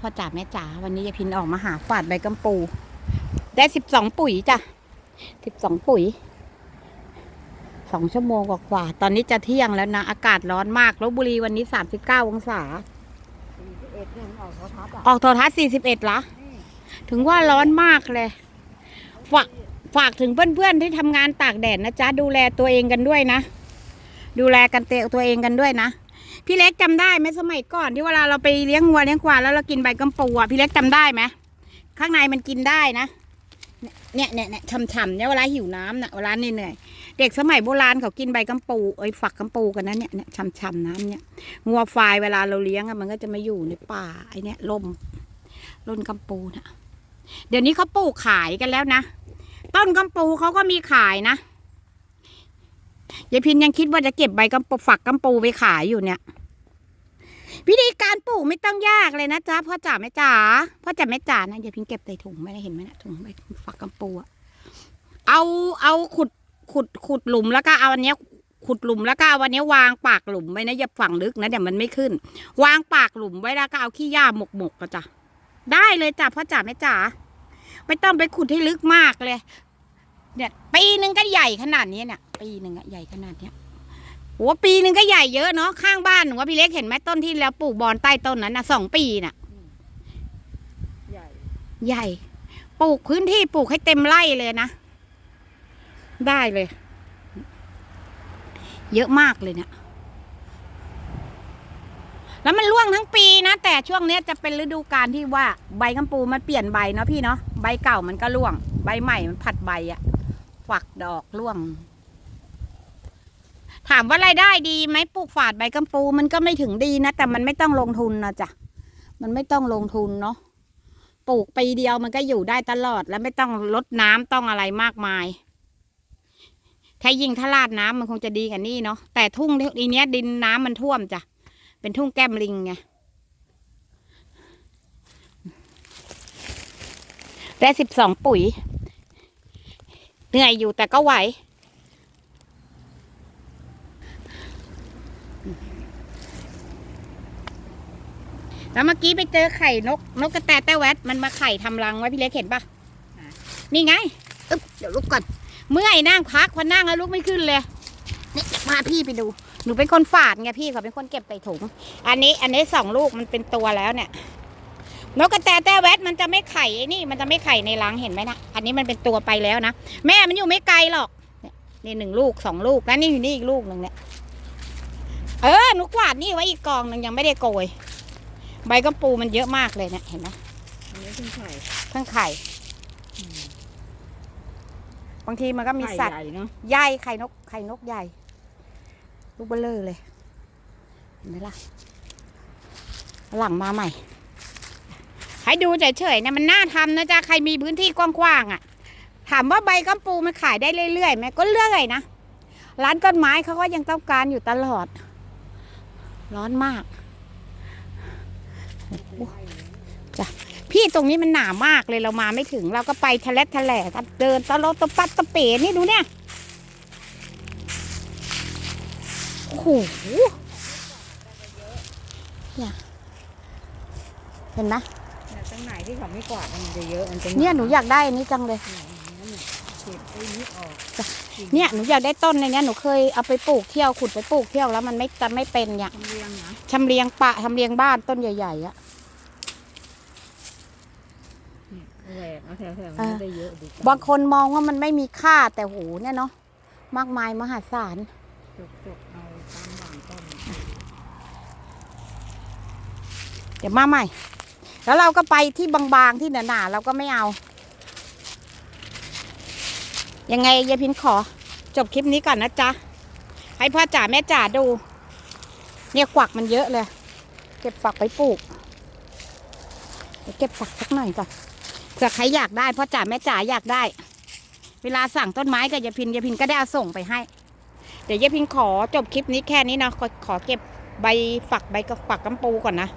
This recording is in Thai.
พ่อจ๋าแม่จ๋าวันนี้ยายพินออกมาหาฝาดใบกัมปู ได้สิบสองปุ๋ยจ้ะสิบสองปุ๋ยสองชั่วโมงกว่าๆตอนนี้จะเที่ยงแล้วนะ อากาศร้อนมากลบบุรีวันนี้สามสิบเก้าองศาเอ็ดเนี่ยออกเขาทับอะออกโทรทัศน์สี่สิบเอ็ดละถึงว่าร้อนมากเลยฝากฝากถึงเพื่อนๆที่ทำงานตากแดดนะจ๊ะดูแลตัวเองกันด้วยนะ ดูแลกันเตะตัวเองกันด้วยนะ พี่เล็กจำได้ไหมสมัยก่อนที่เวลาเราไปเลี้ยงวัวเลี้ยงควายแล้วเรากินใบกัมปูอะพี่เล็กจำได้ไหมข้างในมันกินได้นะเนี่ยเนี่ยเนี่ยฉ่ำๆเนี่ยเวลาหิวน้ำนะเวลาเหนื่อยเด็กสมัยโบราณเขากินใบกัมปูเอ้ยฝักกัมปูกันนะเนี่ยเนี่ยฉ่ำๆน้ำเนี่ยงัวควายเวลาเราเลี้ยงอะมันก็จะมาอยู่ในป่าไอเนี่ยลมต้นกัมปูนะเดี๋ยวนี้เขาปลูกขายกันแล้วนะต้นกัมปูเขาก็มีขายนะ ยายพินยังคิดว่าจะเก็บใบกัมปูฝักกัมปูไปขายอยู่เนี่ย วิธีการปลูกไม่ต้องยากเลยนะจ๊ะพ่อจ๋าแม่จ๋าพ่อจ๋าแม่จ๋านะยายพินเก็บใส่ถุงไม่ได้เห็นไหมนะถุงใบฝักกัมปูอะเอาเอาขุดขุดขุดหลุมแล้วก็เอาอันเนี้ยขุดหลุมแล้วก็เอาวันนี้วางปากหลุมไว้นะอย่าฝังลึกนะเดี๋ยวมันไม่ขึ้น วางปากหลุมไว้แล้วก็เอาขี้หญ้าหมกหมกก็จ้ะได้เลยจ้ะพ่อจ๋าแม่จ๋าไม่ต้องไปขุดให้ลึกมากเลย เนี่ยปีหนึ่งก็ใหญ่ขนาดนี้เนี่ย ปีหนึ่งอะใหญ่ขนาดเนี้ยโหปีหนึ่งก็ใหญ่เยอะเนาะข้างบ้านหนูว่าพี่เล็กเห็นไหมต้นที่แล้วปลูกบอนใต้ต้นนั้นนะสองปีน่ะ ใหญ่ ใหญ่ ปลูกพื้นที่ปลูกให้เต็มไร่เลยนะ ได้เลย เยอะมากเลยเนี่ยแล้วมันร่วงทั้งปีนะ แต่ช่วงเนี้ยจะเป็นฤดูกาลที่ว่าใบกัมปูมันเปลี่ยนใบเนาะพี่เนาะใบเก่ามันก็ร่วง ใบใหม่มันผัดใบอะ ฝักดอกร่วง ถามว่ารายได้ดีไหมปลูกฝาดใบกัมปูมันก็ไม่ถึงดีนะ แต่มันไม่ต้องลงทุนนะจ๊ะมันไม่ต้องลงทุนเนาะปลูกปีเดียวมันก็อยู่ได้ตลอด แล้วไม่ต้องลดน้ำต้องอะไรมากมายถ้ายิ่งถ้าลาดน้ำมันคงจะดีกว่านี้เนาะแต่ทุ่งทีเนี้ยดินน้ำมันท่วมจ้ะเป็นทุ่งแก้มลิงไงได้สิบสองปุ๋ย เหนื่อยอยู่แต่ก็ไหว แล้วเมื่อกี้ไปเจอไข่นก นกกระแตแต้แวดมันมาไข่ทำรังไว้พี่เล็กเห็นปะนี่ไงอึ๊บเดี๋ยวลุกก่อน เมื่อยนั่งพักพอนั่งแล้วลุกไม่ขึ้นเลย นี่พาพี่ไปดู หนูเป็นคนฝาดไงพี่เขาเป็นคนเก็บใส่ถุง อันนี้อันนี้สองลูกมันเป็นตัวแล้วเนี่ย นกกระแตแต้แวดมันจะไม่ไข่ไอ้นี่มันจะไม่ไข่ในรังเห็นไหมนะอันนี้มันเป็นตัวไปแล้วนะแม่มันอยู่ไม่ไกลหรอกเนี่ยนี่หนึ่งลูกสองลูกแล้วนี่อยู่นี่อีกลูกหนึ่งเนี่ยเออหนูกวาดนี่ไว้อีกกองหนึ่งยังไม่ได้โกย ใบกระปูมันเยอะมากเลยเนี่ยเห็นไหมอันนี้เป็นไข่ทั้งไข่บางทีมันก็มีไข่สัตว์ใหญ่เนาะใหญ่ไข่นกไข่นกใหญ่ ลูกเบลเลอร์เลย เห็นไหมล่ะ หลังมาใหม่ ให้ดูเฉยๆนี่ยมันน่าทำนะจ๊ะใครมีพื้นที่กว้างๆอะ ถามว่าใบกัมปูมันขายได้เรื่อยๆไหมก็เรื่อยนะร้านต้นไม้เขาก็ยังต้องการอยู่ตลอด ร้อนมากจ้ะพี่ตรงนี้มันหนามากเลยเรามาไม่ถึง เราก็ไปทะเลทะแหล่กันเดินตะลดตะปัดตะเป๋นี่ดูเนี่ยโอ้โหเนี่ยเห็นไหม เนี่ยตรงไหนที่เขาไม่กวาดมันจะเยอะมันจะเนี่ยหนูอยากได้อันนี้จังเลย เก็บไอ้นี้ออกเนี่ยหนูอยากได้ต้นในเนี้ยหนูเคยเอาไปปลูกเที่ยวขุดไปปลูกเที่ยวแล้วมันไม่จะไม่เป็นเนี่ยทำเรียงนะชำเลียงปะชำเลียงบ้านต้นใหญ่ๆอะแหวกเอาแถวๆเอนี้อได้เยอะดีบางคนมองว่ามันไม่มีค่าแต่โหเนี่ยเนาะมากมายมหาศาลจกๆเอาตามหว่างต้น เดี๋ยวมาใหม่ แล้วเราก็ไปที่บางๆที่หนาๆเราก็ไม่เอา ยังไงยายพินขอ จบคลิปนี้ก่อนนะจ๊ะ ให้พ่อจ๋าแม่จ๋าดู เนี่ยกวักมันเยอะเลย เก็บฝักไปปลูกเก็บฝักสักหน่อยก่อนเผื่อใครอยากได้พ่อจ๋าแม่จ๋าอยากได้ เวลาสั่งต้นไม้กับยายพินยายพินก็ได้เอาส่งไปให้ เดี๋ยวยายพินขอจบคลิปนี้แค่นี้นะขอขอเก็บใบฝักใบกระฝักกำปูก่อนนะ